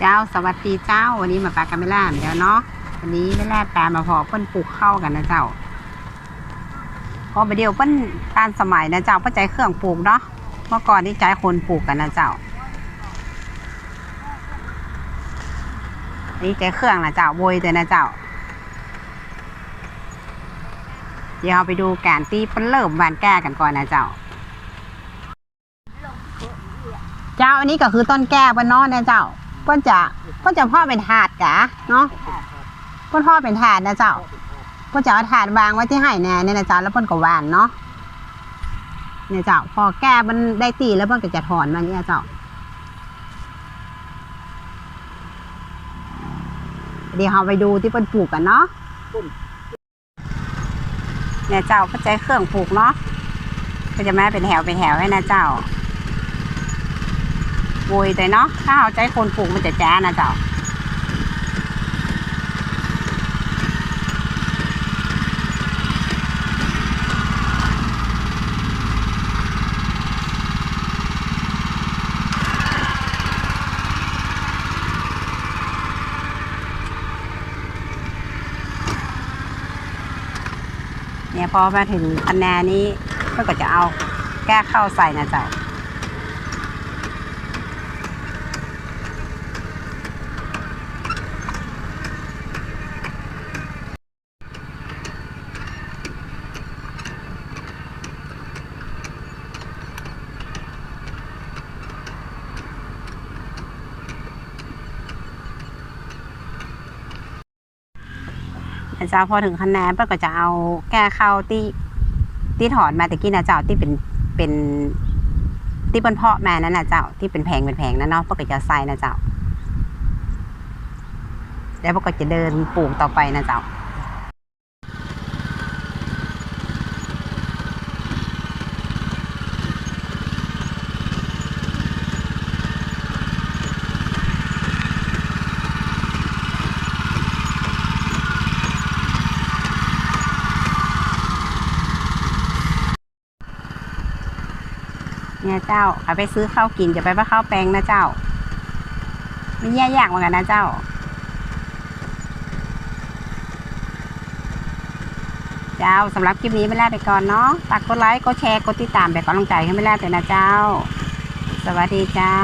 เจ้าสวัสดีเจ้า วันนี้มาปลากาเมล่าเหมือนเนาะวันนี้ไม่แล่ตามาพอเปิ้นปลูกเข้ากันนะเจ้าพอไปเดียวเปิ้นการสมัยนะเจ้าเปิ้นใจเครื่องปลูกเนาะเมื่อก่อนนี่ใจคนปลูกกันนะเจ้าอันนี่ใจเครื่องนะเจ้าโวยเลยนะเจ้า เดี๋ยวเราไปดูการตีเปิ้นเริ่มบานแก้กันก่อนนะเจ้าเจ้าอันนี้ก็คือต้นแก้วเปิ้นเนาะนะเจ้า เปิ้นจะเปิ้นจะพ่อเป็นถาดกะเนาะเปิ้นพ่อเป็นถาดนะเจ้าเปิ้นจะเอาถาดวางไว้ที่ไห่แน่เนี่ยนะเจ้าแล้วเปิ้นก็หวานเนาะเนี่ยเจ้าพอแก้มันได้ตีแล้วเปิ้นก็จะถอนมาเนี่ยเจ้าเดี๋ยวเราไปดูที่เปิ้นปลูกกันเนาะเนี่ยเจ้าก็ใจเครื่องปลูกเนาะก็จะแม่เป็นแถวเป็นแถวให้นะเจ้า โวยแต่เนาะถ้าเอาใจคนปลูกมันจะแจ้นะเจ้าเนี่ยพอมาถึงคะแนนนี้ก็จะเอาแก้เข้าใส่นะเจ้า อาจารย์พอถึงคะแนนเปิ้ลก็จะเอาแก้เข้าที่ที่ถอนมาตะกี้นะเจ้าที่เป็นเป็นที่เป็นเพาะมานั่นนะเจ้าที่เป็นแผงเป็นแผงนั่นเนาะเปิ้ลก็จะใส่นะเจ้าแล้วเปิ้ลก็จะเดินปลูกต่อไปนะเจ้า เนี่ยเจ้าเอาไปซื้อข้าวกินจะไปว่าข้าวแปลงนะเจ้าไม่แย่ยากเหมือนกันนะเจ้า เจ้าสำหรับคลิปนี้ไม่แล่ไปก่อนเนาะฝากกดไลค์กดแชร์กดติดตามแบบกำลังใจให้ไม่แลกเลยนะเจ้า สวัสดีเจ้า